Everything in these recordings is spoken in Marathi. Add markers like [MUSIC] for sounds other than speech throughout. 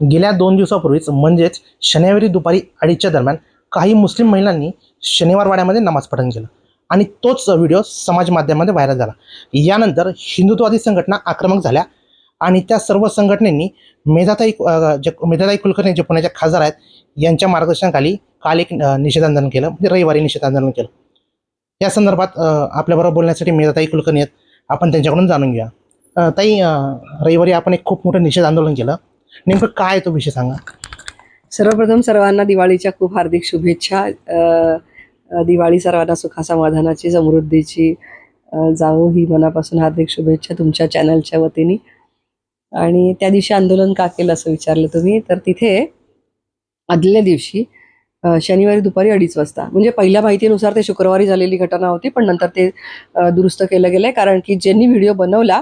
गेल्या दोन दिवसापूर्वीच म्हणजेच शनिवारी दुपारी अडीचच्या दरम्यान काही मुस्लिम महिलांनी शनिवारवाड्यामध्ये नमाज पठण केलं. आणि तोच व्हिडिओ समाज माध्यमामध्ये व्हायरल झाला. यानंतर हिंदुत्ववादी संघटना आक्रमक झाल्या आणि त्या सर्व संघटनेनी मेधाताई जे मेधाताई कुलकर्णी जे पुण्याच्या खासदार आहेत यांच्या मार्गदर्शनाखाली काल एक निषेधांदोलन निषेध आंदोलन केलं म्हणजे रविवारी निषेधांदोलन केलं. या संदर्भात आपल्याबरोबर बोलण्यासाठी मेधाताई कुलकर्णी आहेत. आपण त्यांच्याकडून जाणून घ्या ताई रविवारी आपण एक खूप मोठं निषेध आंदोलन केलं. नेमकं काय तो विषय सांगा. सर्वप्रथम सर्वांना दिवाळीच्या खूप हार्दिक शुभेच्छा. अ, दिवाळी सर्वांना सुखासमाधानाची समृद्धीची अ, जावो ही मनापासून हार्दिक शुभेच्छा तुमच्या चॅनलच्या वतीने. आणि त्या दिवशी आंदोलन का केलं असं विचारलं तुम्ही तर तिथे आदल्या दिवशी अ, शनिवारी दुपारी अडीच वाजता म्हणजे पहिल्या माहितीनुसार ते शुक्रवारी झालेली घटना होती पण नंतर ते अ, दुरुस्त केलं गेलं कारण की ज्यांनी व्हिडिओ बनवला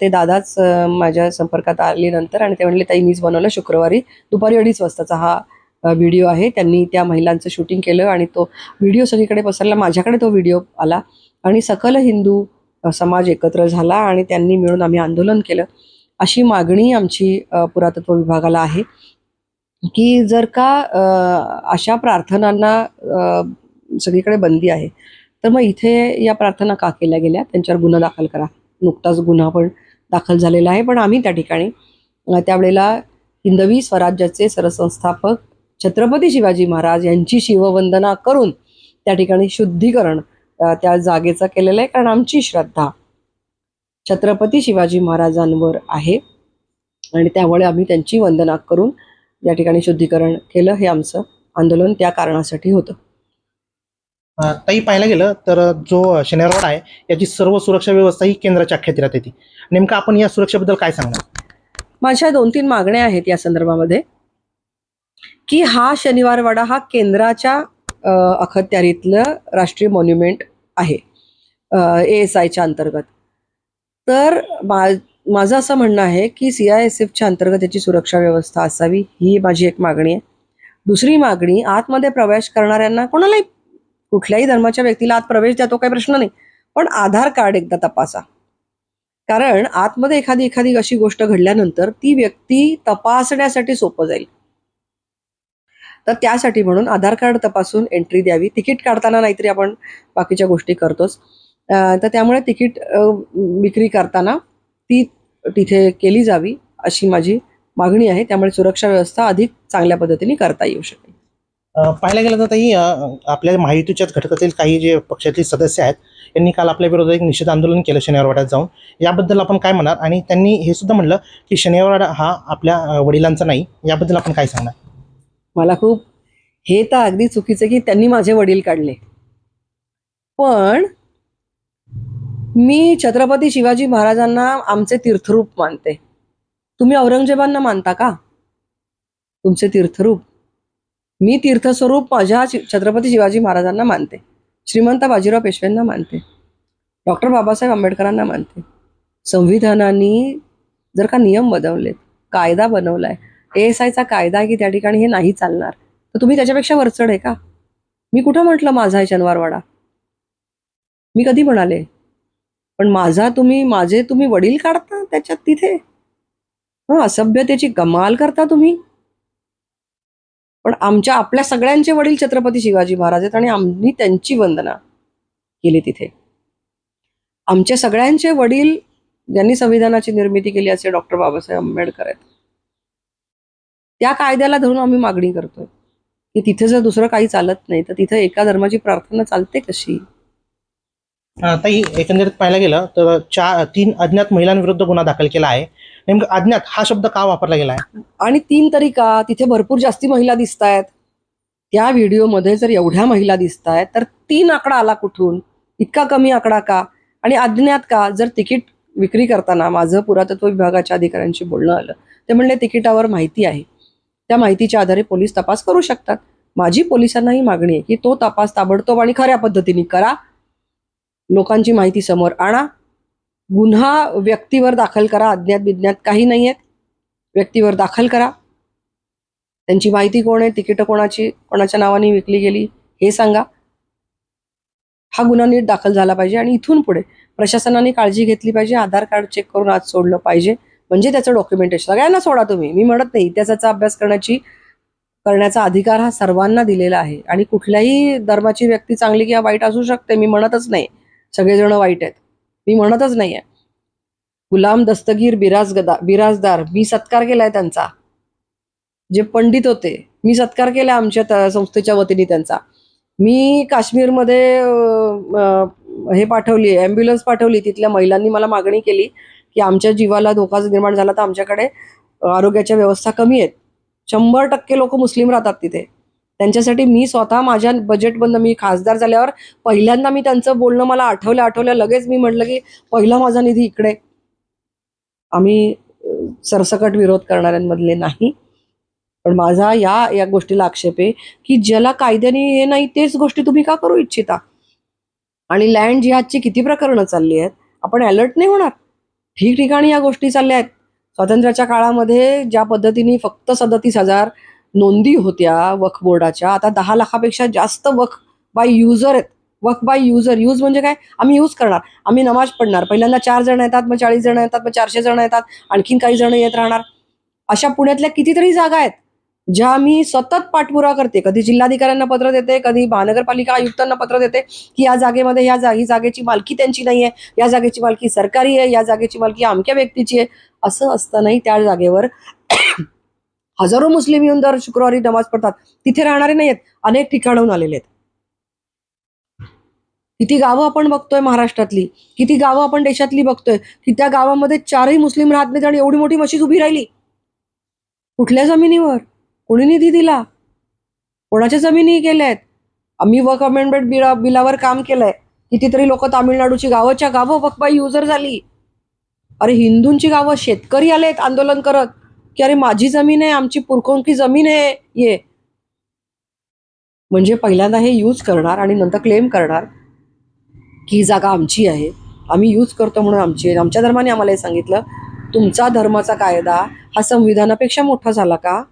ते दादाच माझ्या संपर्कात आले नंतर आणि ते म्हणले ताई मीच बनवलं शुक्रवारी. दुपारी अडीच वाजताचा हा व्हिडिओ आहे. त्यांनी त्या महिलांचं शूटिंग केलं आणि तो व्हिडिओ सगळीकडे पसरला. माझ्याकडे तो व्हिडिओ आला आणि सकल हिंदू समाज एकत्र झाला आणि त्यांनी मिळून आम्ही आंदोलन केलं. अशी मागणी आमची पुरातत्व विभागाला आहे की जर का अशा प्रार्थनांना सगळीकडे बंदी आहे तर मग इथे या प्रार्थना का केल्या गेल्या? त्यांच्यावर गुन्हा दाखल करा. नुकताच गुन्हा पण दाखल झालेला आहे. पण आम्ही त्या ठिकाणी त्यावेळेला हिंदवी स्वराज्याचे सरसंस्थापक छत्रपती शिवाजी महाराज यांची शिववंदना करून त्या ठिकाणी शुद्धीकरण त्या जागेचं केलेलं आहे. कारण आमची श्रद्धा छत्रपती शिवाजी महाराजांवर आहे. आणि त्यामुळे आम्ही त्यांची वंदना करून या ठिकाणी शुद्धीकरण केलं हे आमचं आंदोलन त्या कारणासाठी होतं. ताई पाहायला गेलं तर जो शनिवारवाडा आहे याची सर्व सुरक्षा व्यवस्था ही केंद्राच्या अखत्यारीत येते नेमकं आपण या सुरक्षेबद्दल काय सांगणार? माझ्या दोन तीन मागण्या आहेत या संदर्भामध्ये. की हा शनिवारवाडा हा केंद्राच्या अखत्यारीतलं राष्ट्रीय मॉन्युमेंट आहे ए एस आयच्या अंतर्गत. तर मा माझं असं म्हणणं आहे की सी आय एस एफच्या अंतर्गत याची सुरक्षा व्यवस्था असावी ही माझी एक मागणी आहे. दुसरी मागणी आतमध्ये प्रवेश करणाऱ्यांना कोणालाही कुठल्याही धर्माच्या व्यक्तीला आत प्रवेश द्या तो काही प्रश्न नाही. पण आधार कार्ड एकदा तपासा. कारण आतमध्ये एखादी एखादी अशी गोष्ट घडल्यानंतर ती व्यक्ती तपासण्यासाठी सोपं जाईल. तर त्यासाठी म्हणून आधार कार्ड तपासून एंट्री द्यावी. तिकीट काढताना नाहीतरी आपण बाकीच्या गोष्टी करतोच. तर त्यामुळे तिकीट विक्री करताना ती तिथे केली जावी अशी माझी मागणी आहे. त्यामुळे सुरक्षा व्यवस्था अधिक चांगल्या पद्धतीने करता येऊ शकेल. पाहायला गेलं तर ताई आपल्या माहितीच्याच घटकातील काही जे पक्षातील सदस्य आहेत यांनी काल आपल्या विरोधात एक निषेध आंदोलन केलं शनिवारवाड्यात जाऊन. याबद्दल आपण काय म्हणणार? आणि त्यांनी हे सुद्धा म्हणलं की शनिवारवाडा हा आपल्या वडिलांचा नाही. याबद्दल आपण काय सांगणार? मला खूप हे तर अगदी चुकीचं की त्यांनी माझे वडील काढले. पण मी छत्रपती शिवाजी महाराजांना आमचे तीर्थरूप मानते. तुम्ही औरंगजेबांना मानता का? तुमचे तीर्थरूप. मी तीर्थस्वरूप माझ्या छत्रपती शिवाजी महाराजांना मानते. श्रीमंत बाजीराव पेशव्यांना मानते. डॉक्टर बाबासाहेब आंबेडकरांना मानते. संविधानाने जर का नियम बनवलेत कायदा बनवलाय ए एस आयचा कायदा आहे की त्या ठिकाणी हे नाही चालणार तर तुम्ही त्याच्यापेक्षा वरचढ आहे का? मी कुठं म्हटलं माझा आहे शनिवारवाडा? मी कधी म्हणाले? पण माझा तुम्ही माझे तुम्ही वडील काढता त्याच्यात तिथे? हं असभ्यतेची कमाल करता तुम्ही. पण आमच्या आपल्या सगळ्यांचे वडील छत्रपती शिवाजी महाराज आहेत आणि आम्ही त्यांची वंदना केली तिथे. आमच्या सगळ्यांचे वडील ज्यांनी संविधानाची निर्मिती केली असे डॉक्टर बाबासाहेब आंबेडकर आहेत. त्या कायद्याला धरून आम्ही मागणी करतोय की तिथे जर दुसरं काही चालत नाही तर तिथे एका धर्माची प्रार्थना चालते कशी? आता एकंदरीत पाहायला गेलं तर चार तीन अज्ञात महिलांविरुद्ध गुन्हा दाखल केला आहे. नेमकं अज्ञात हा शब्द का वापरला गेला आहे आणि तीन तरी का? तिथे भरपूर जास्ती महिला दिसत आहेत त्या व्हिडिओमध्ये जर एवढ्या महिला दिसत आहेत तर तीन आकडा आला कुठून? इतका कमी आकडा का? आणि अज्ञात का? जर तिकीट विक्री करताना माझं पुरातत्व विभागाच्या अधिकाऱ्यांशी बोलणं आलं ते म्हणले तिकिटावर माहिती आहे. त्या माहितीच्या आधारे पोलीस तपास करू शकतात. माझी पोलिसांना ही मागणी आहे की तो तपास ताबडतोब आणि खऱ्या पद्धतीने करा. लोकांची माहिती समोर आणा. गुन्हा व्यक्तीवर दाखल करा अज्ञात विज्ञात काही नाही आहेत व्यक्तीवर दाखल करा. त्यांची माहिती कोण आहे तिकीटं कोणाची कोणाच्या नावाने विकली गेली हे सांगा. हा गुन्हा नीट दाखल झाला पाहिजे आणि इथून पुढे प्रशासनाने काळजी घेतली पाहिजे आधार कार्ड चेक करून आज सोडलं पाहिजे. म्हणजे त्याचं डॉक्युमेंटेशन सगळ्यांना सोडा तुम्ही. मी म्हणत नाही इतिहासाचा अभ्यास करण्याची करण्याचा अधिकार हा सर्वांना दिलेला आहे. आणि कुठल्याही धर्माची व्यक्ती चांगली किंवा वाईट असू शकते मी म्हणतच नाही. सगळेजण वाईट आहेत. मी म्हणतच नाही आहे गुलाम दस्तगीर बिराजगदा बिराजदार मी सत्कार केलाय त्यांचा. जे पंडित होते मी सत्कार केला आमच्या संस्थेच्या वतीने त्यांचा. मी काश्मीरमध्ये हे पाठवली ॲम्ब्युलन्स पाठवली तिथल्या महिलांनी मला मागणी केली की आमच्या जीवाला धोका निर्माण झाला तर आमच्याकडे आरोग्याच्या व्यवस्था कमी आहेत. शंभर टक्के लोक मुस्लिम राहतात तिथे. त्यांच्यासाठी मी स्वतः माझ्या बजेटमधनं मी खासदार झाल्यावर पहिल्यांदा मी त्यांचं बोलणं मला आठवलं आठवलं. लगेच मी म्हटलं की पहिला माझा निधी इकडे. आम्ही सरसकट विरोध करणाऱ्यांमधले नाही. पण माझा या या गोष्टीला आक्षेप आहे की ज्याला कायद्याने हे नाही तेच गोष्टी तुम्ही का करू इच्छिता? आणि लँड जिहादची किती प्रकरणं चालली आहेत आपण अलर्ट नाही होणार. ठिकठिकाणी या गोष्टी चालल्या आहेत. स्वातंत्र्याच्या काळामध्ये ज्या पद्धतीने फक्त सदतीस हजार नोंदी होत्या वक्फ बोर्डाच्या. आता दहा लाखापेक्षा जास्त वक्फ बाय युजर आहेत. वक बाय युजर यूज म्हणजे काय? आम्ही यूज करणार. आम्ही नमाज पडणार पहिल्यांदा चार जण येतात मग चाळीस जण येतात मग चारशे जण येतात. आणखीन काही जण येत राहणार. अशा पुण्यातल्या कितीतरी जागा आहेत ज्या मी सतत पाठपुरा करते. कधी जिल्हाधिकाऱ्यांना पत्र देते कधी महानगरपालिका आयुक्तांना पत्र देते की या जागेमध्ये या जा ही जागेची मालकी त्यांची नाही आहे या जागेची मालकी सरकारी आहे या जागेची मालकी अमक्या व्यक्तीची आहे. असं असतानाही त्या जागेवर हजारो मुस्लिम येऊन दर शुक्रवारी नमाज पडतात तिथे राहणारे नाही आहेत अनेक ठिकाणाहून आलेले आहेत. किती गावं आपण बघतोय महाराष्ट्रातली. किती गावं आपण देशातली बघतोय. की त्या गावामध्ये चारही मुस्लिम राहत नाहीत आणि एवढी मोठी मशीद उभी राहिली. कुठल्या जमिनीवर? कोणी निधी दिला? कोणाच्या जमिनी केल्या आहेत? आम्ही वर्क अमेंडमेंट बिला बिलावर काम केलंय. कितीतरी लोक तामिळनाडूची गावाच्या गावं वकबाई युजर झाली. अरे हिंदूंची गावं शेतकरी आलेत आंदोलन करत. की अरे माझी जमीन आहे आमची पुरखोंकी जमीन आहे ये. म्हणजे पहिल्यांदा हे यूज करणार आणि नंतर क्लेम करणार की ही जागा आमची आहे. आम्ही यूज करतो म्हणून आमची आहे. आमच्या धर्माने आम्हाला हे सांगितलं तुमचा धर्माचा कायदा हा संविधानापेक्षा मोठा झाला का?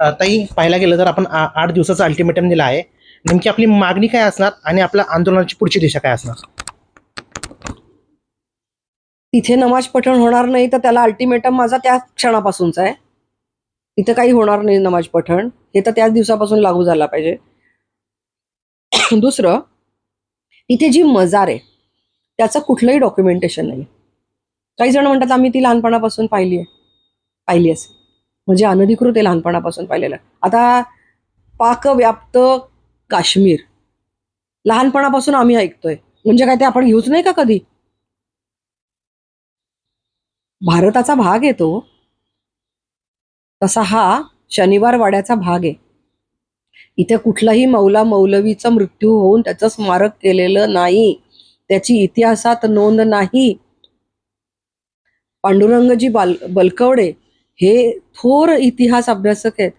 ताई पाहायला गेलं तर आपण आठ दिवसाचा अल्टिमेटम दिला आहे. नेमकी आपली मागणी काय असणार आणि आपल्या आंदोलनाची पुढची दिशा काय असणार? तिथे नमाज पठण होणार नाही तर त्याला अल्टिमेटम माझा त्या क्षणापासूनचा आहे. इथं काही होणार नाही नमाज पठण. हे तर त्याच दिवसापासून लागू झाला पाहिजे. [COUGHS] दुसरं इथे जी मजार आहे त्याचं कुठलंही डॉक्युमेंटेशन नाही. काही जण म्हणतात आम्ही ती लहानपणापासून पाहिली आहे. पाहिली असेल. म्हणजे अनधिकृत आहे लहानपणापासून पाहिलेलं. आता पाकव्याप्त काश्मीर. लहानपणापासून आम्ही ऐकतोय. म्हणजे काय ते आपण घेऊच नाही का कधी? भारताचा भाग आहे तो. तसा हा शनिवार वाड्याचा भाग आहे. इथे कुठलाही मौला मौलवीचा मृत्यू होऊन त्याचं स्मारक केलेलं नाही. त्याची इतिहासात नोंद नाही. पांडुरंगजी बाल बलकवडे हे थोर इतिहास अभ्यासक आहेत.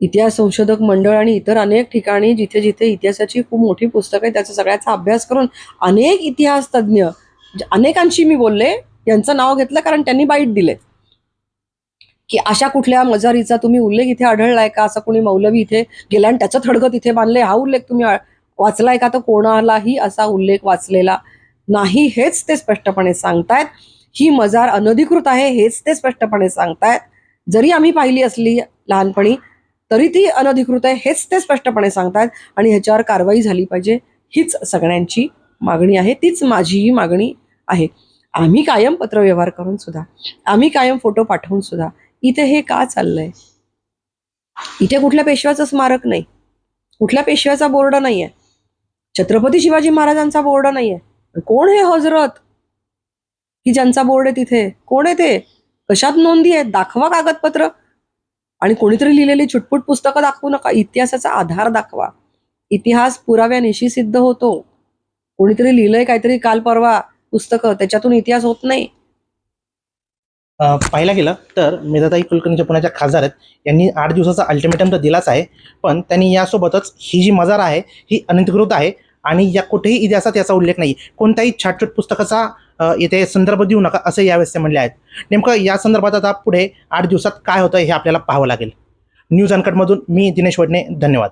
इतिहास संशोधक मंडळ आणि इतर अनेक ठिकाणी जिथे जिथे इतिहासाची खूप मोठी पुस्तकं आहेत त्याचा सगळ्याचा अभ्यास करून अनेक इतिहास तज्ज्ञ अनेकांशी मी बोलले. यांचं नाव घेतलं कारण त्यांनी बाईट दिले की अशा कुठल्या मजारीचा तुम्ही उल्लेख इथे आढळलाय का? असं कोणी मौलवी इथे गेला आणि त्याचं थडगं तिथे बांधले हा उल्लेख तुम्ही वाचलाय का? तर कोणालाही असा उल्लेख वाचलेला नाही. हेच ते स्पष्टपणे सांगतायत. ही मजार अनधिकृत आहे हेच ते स्पष्टपणे सांगतायत. जरी आम्ही पाहिली असली लहानपणी तरी ती अनधिकृत आहे हेच ते स्पष्टपणे सांगतायत. आणि ह्याच्यावर कारवाई झाली पाहिजे हीच सगळ्यांची मागणी आहे तीच माझीही मागणी आहे. आम्ही कायम पत्रव्यवहार करून सुद्धा आम्ही कायम फोटो पाठवून सुद्धा इथे हे का चाललंय? इथे कुठल्या पेशव्याचं स्मारक नाही? कुठल्या पेशव्याचा बोर्ड नाही आहे छत्रपती शिवाजी महाराजांचा बोर्ड नाही आहे कोण हे हजरत? की ज्यांचा बोर्ड आहे तिथे? कोण आहे ते? कशात नोंदी आहेत? दाखवा कागदपत्र. आणि कोणीतरी लिहिलेली छुटपुट पुस्तकं दाखवू नका. इतिहासाचा आधार दाखवा. इतिहास पुराव्यानिशी सिद्ध होतो. कोणीतरी लिहिलंय काहीतरी काल परवा. पुस्तकं त्याच्यातून इतिहास होत नाही. पाहिला पाहायला गेलं तर मेधाताई कुलकर्णी पुण्याच्या खासदार आहेत. यांनी आठ दिवसाचा अल्टिमेटम तर दिलाच आहे. पण त्यांनी यासोबतच ही जी मजार आहे ही अनधिकृत आहे आणि या कुठेही इतिहासात याचा उल्लेख नाही. कोणत्याही छाटछूट पुस्तकाचा येथे संदर्भ देऊ नका असं यावेळेस ते म्हणले आहेत. नेमकं या संदर्भात आता पुढे आठ दिवसात काय होतं हे आपल्याला पाहावं लागेल. न्यूज अनकटमधून मी दिनेश वडणे धन्यवाद.